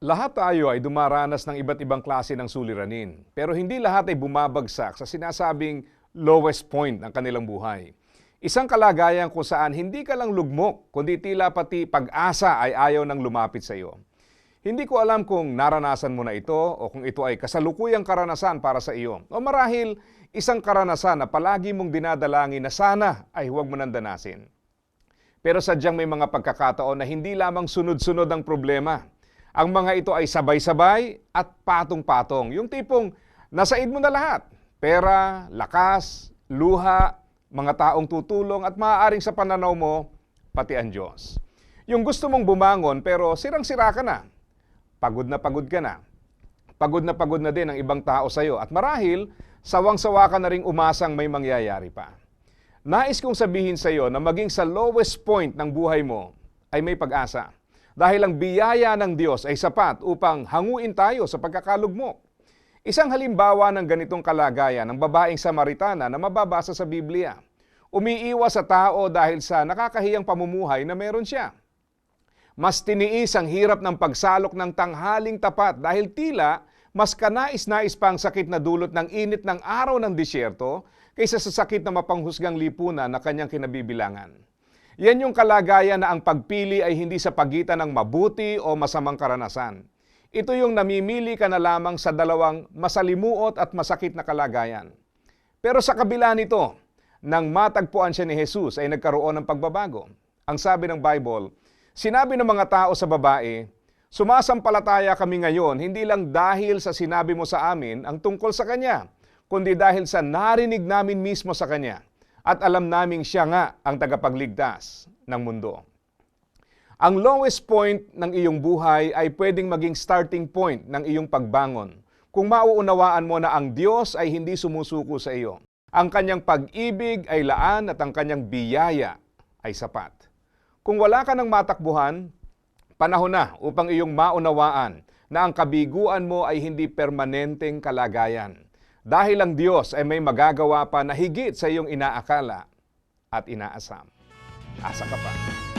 Lahat tayo ay dumaranas ng iba't ibang klase ng suliranin, pero hindi lahat ay bumabagsak sa sinasabing lowest point ng kanilang buhay. Isang kalagayan kung saan hindi ka lang lugmok, kundi tila pati pag-asa ay ayaw nang lumapit sa iyo. Hindi ko alam kung naranasan mo na ito o kung ito ay kasalukuyang karanasan para sa iyo. O marahil isang karanasan na palagi mong dinadalangin na sana ay huwag mo nang danasin. Pero sadyang may mga pagkakataon na hindi lamang sunod-sunod ang problema. Ang mga ito ay sabay-sabay at patong-patong. Yung tipong nasaid mo na lahat. Pera, lakas, luha, mga taong tutulong at maaaring sa pananaw mo, pati ang Diyos. Yung gusto mong bumangon pero sirang-sira ka na. Pagod na pagod ka na. Pagod na pagod na din ang ibang tao sa iyo. At marahil, sawang-sawa ka na ring umasang may mangyayari pa. Nais kong sabihin sa iyo na maging sa lowest point ng buhay mo ay may pag-asa. Dahil ang biyaya ng Diyos ay sapat upang hanguin tayo sa pagkakalugmok. Isang halimbawa ng ganitong kalagayan ng babaeng Samaritana na mababasa sa Biblia. Umiiwas sa tao dahil sa nakakahiyang pamumuhay na meron siya. Mas tiniis ang hirap ng pagsalok ng tanghaling tapat dahil tila mas kanais-nais pa ang sakit na dulot ng init ng araw ng disyerto kaysa sa sakit na mapanghusgang lipunan na kanyang kinabibilangan. Yan yung kalagayan na ang pagpili ay hindi sa pagitan ng mabuti o masamang karanasan. Ito yung namimili ka na lamang sa dalawang masalimuot at masakit na kalagayan. Pero sa kabila nito, nang matagpuan siya ni Jesus ay nagkaroon ng pagbabago. Ang sabi ng Bible, sinabi ng mga tao sa babae, Sumasampalataya kami ngayon hindi lang dahil sa sinabi mo sa amin ang tungkol sa Kanya, kundi dahil sa narinig namin mismo sa Kanya at alam naming siya nga ang tagapagligtas ng mundo. Ang lowest point ng iyong buhay ay pwedeng maging starting point ng iyong pagbangon kung mauunawaan mo na ang Diyos ay hindi sumusuko sa iyo. Ang kanyang pag-ibig ay laan at ang kanyang biyaya ay sapat. Kung wala ka ng matakbuhan, panahon na upang iyong maunawaan na ang kabiguan mo ay hindi permanenteng kalagayan. Dahil ang Diyos ay may magagawa pa na higit sa iyong inaakala at inaasam. Asa ka pa.